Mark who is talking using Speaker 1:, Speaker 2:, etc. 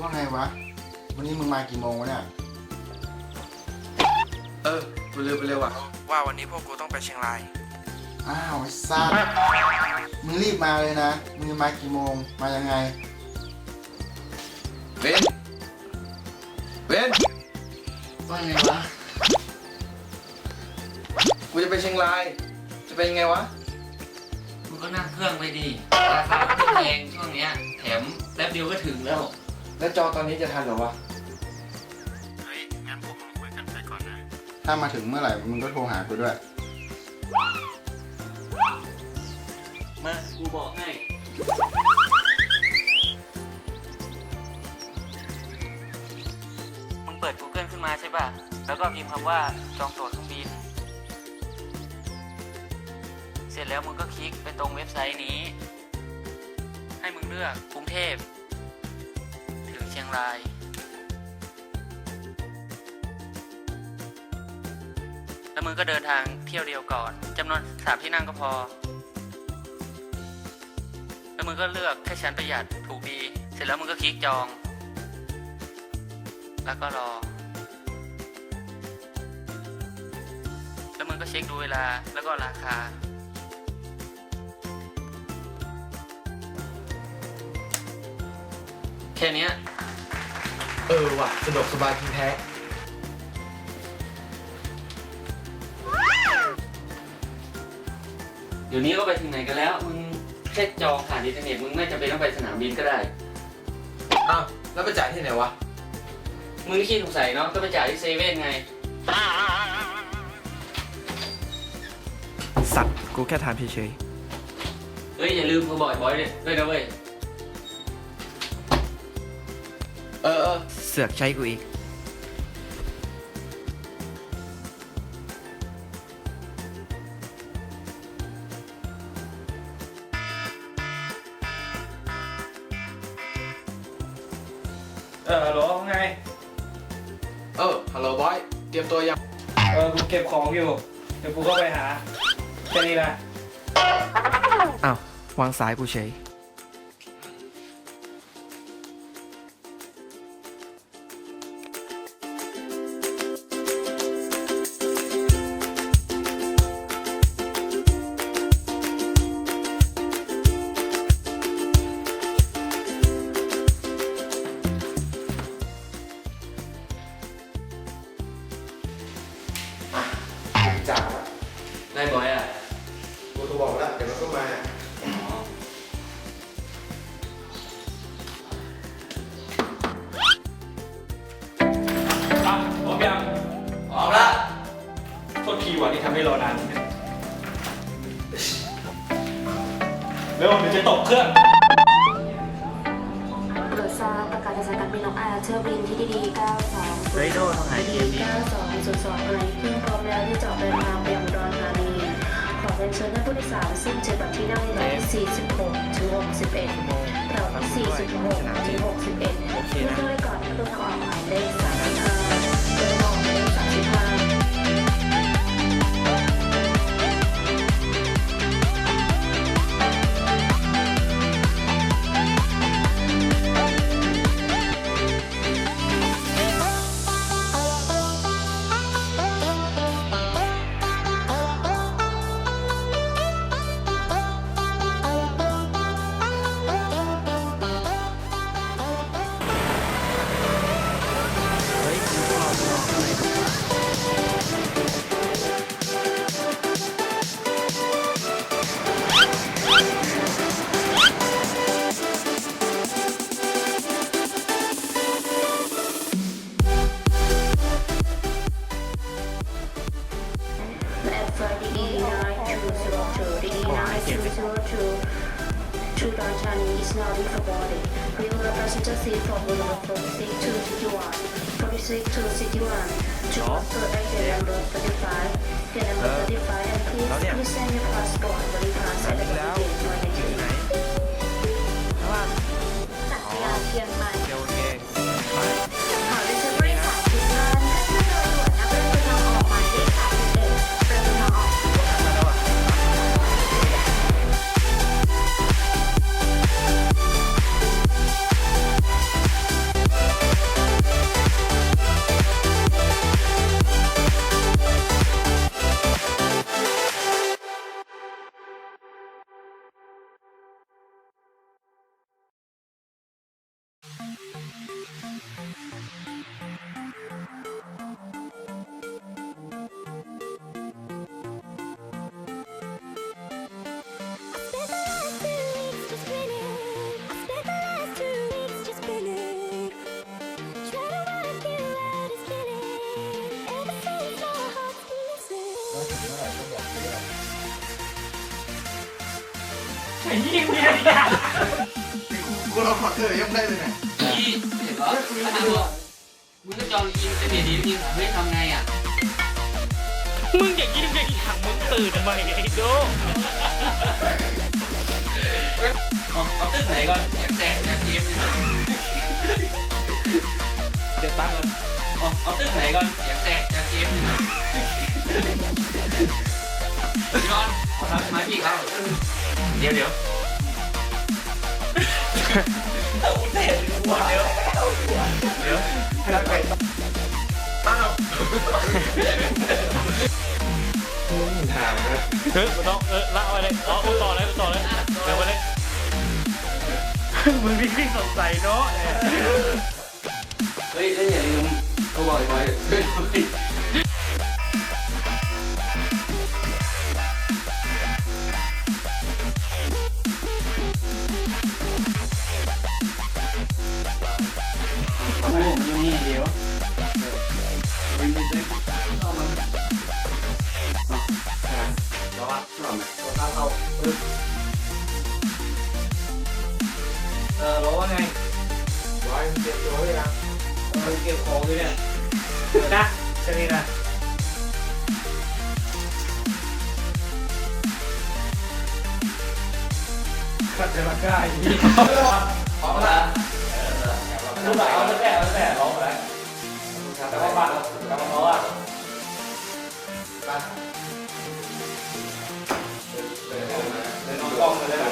Speaker 1: ว่าไง
Speaker 2: วะ วันนี้มึงมากี่โมงวะเนี่ย
Speaker 1: เออกูลืมไปเลยว่ะ ว่าวันนี้พวกกูต้องไปเชียงราย
Speaker 2: อ้าวไอ้ซ่ามึงรีบมาเลยนะ มึงจะมากี่โมง มายังไง
Speaker 1: เบนเบน
Speaker 2: ว่าไงวะ
Speaker 1: กูจะไปเชียงราย จะเป็นยังไงวะ
Speaker 3: มึงก็นั่งเครื่องไปดิราคาก็แพงช่วงเนี้ย แถมแป๊บเดียวก็ถึงแล้ว
Speaker 1: แล้วจอตอนนี้จะทันเหรอวะ
Speaker 3: เฮ้ย งั้นพวกมึงคุยกันไปก่อนนะ
Speaker 2: ถ้ามาถึงเมื่อไหร่มึงก็โทรหากูด้วย
Speaker 3: มากูบอกให้ มึงเปิด Google ขึ้นมาใช่ป่ะ แล้วก็พิมพ์คำว่าจองตั๋วเครื่องบิน เสร็จแล้วมึงก็คลิกไปตรงเว็บไซต์นี้ ให้มึงเลือกกรุงเทพถึงเชียง ราย แล้วมึงก็เดินทางเที่ยวเดียวก่อนจำนวนสามที่นั่งก็พอ แล้วมึงก็เลือกแค่ชั้นประหยัดถูกดี เสร็จแล้วมึงก็คลิกจอง แล้วก็รอ แล้วมึงก็เช็คดูเวลาแล้วก็ราคาแค่นี้
Speaker 1: เออว่ะสะดวกสบายจริงแท้
Speaker 3: เดี๋ยวนี้ก็ไปถึงไหนกันแล้ว มึงแค่จองผ่านอินเทอร์เน็ตมึงไม่จำเป็นต้องไปสนามบินก็ได้
Speaker 1: อ้าวแล้วไปจ่ายที่ไหนวะ
Speaker 3: มึงขี้สงสัยเนาะก็ไปจ่ายที่เซเว่นไง
Speaker 4: สัตว์กูแค่ถามเฉย
Speaker 3: เฮ้ยอย่าลืมโทรบอกไอ้บอยด้วยด้วยนะเว้ย
Speaker 1: เออเออ
Speaker 4: ๆเสือกใช้กูอีก
Speaker 5: เออฮัลโหลว่าไง
Speaker 1: เออฮัลโหลบอยเตรียมตัวยัง
Speaker 5: เออกูเก็บของอยู่ เดี๋ยวกูก็ไปหาแค่นี้นะ
Speaker 4: อ้าว วางสายกูเฉย
Speaker 3: ยั
Speaker 5: ง
Speaker 1: พร้อมละ
Speaker 5: โทษทีว่ะที่ทำให้รอนานเนี่ยเร็วเดี๋ยวจะตกเครื่อง
Speaker 6: โปรดทราบประกาศจากสายการบินนกแอร์เที่ยวบินที่ดีๆ92
Speaker 3: เฮ้ยโน่ต้องหา
Speaker 6: ดี
Speaker 3: TMB
Speaker 6: 9202กรณีเครื่องพร้อมแล้วที่จะออกเดินทางไปยังอุดรธานีขอเรียนเชิญท่านผู้โดยสารซึ่งเจอบัตรที่นั่งในแถวที่46ถึง61แถวที่46ถึง61
Speaker 4: โอเค
Speaker 6: เพื่อ
Speaker 4: นะ
Speaker 6: เข้าได้ก่อนประตูทางออกหมายเลข35
Speaker 4: There is no true, true Tanchani is not if a body. We will represent a seed
Speaker 6: for Buddha from Sikh to Sikiwan, from Sikh to Sikiwan, to number 35, the number 35, and please, please send your passport, body pass,
Speaker 4: ยี่
Speaker 6: มี
Speaker 4: อะ
Speaker 5: ไรอย่าง
Speaker 2: กูเราขอเธอยังได้เลยนะ
Speaker 3: อีเห็นปะขนาดบอกมึงก็จองอินเทอร์เน็ตดีจริงเฮ้ยทำไงอะ
Speaker 5: มึงอย่างนี้มึงอย่างมึงตื่นทำไมไอ้โด
Speaker 3: เอาเอาตึ้งไหนก่อนอยากแตกอยากเกมเดี๋
Speaker 5: ยวตั้งกัน
Speaker 3: เอาเอาตึ้งไหนก่อนอยากแตกอยากเกม พี่นอนเอาทำมาพี่เขาเดี๋ยวเดี๋ยว
Speaker 5: เฮ้ยมันต้องเออละเอาไปเลยอ๋อเอาต่อเลยเอาต่อเลยเดี๋ยวไปเลยมึงนี่พี่สงสัยเนาะ
Speaker 3: เฮ้ยแล้วอย่าลืมเขาบอกไว้ เอ
Speaker 5: อบอว่าไงร้อยเก็บตัวยลยนะเออเก็บของอยู่เนี่ยเดี๋ยวนะชนีนะขัดใจมากล้
Speaker 3: พร้อมแล้ว
Speaker 5: รู้แบบเอาแต่เอาแต่ร้องไป
Speaker 3: แต่ว่าบ้านเราแต่ว่าเขาอะบ้า กล้องเลยนะ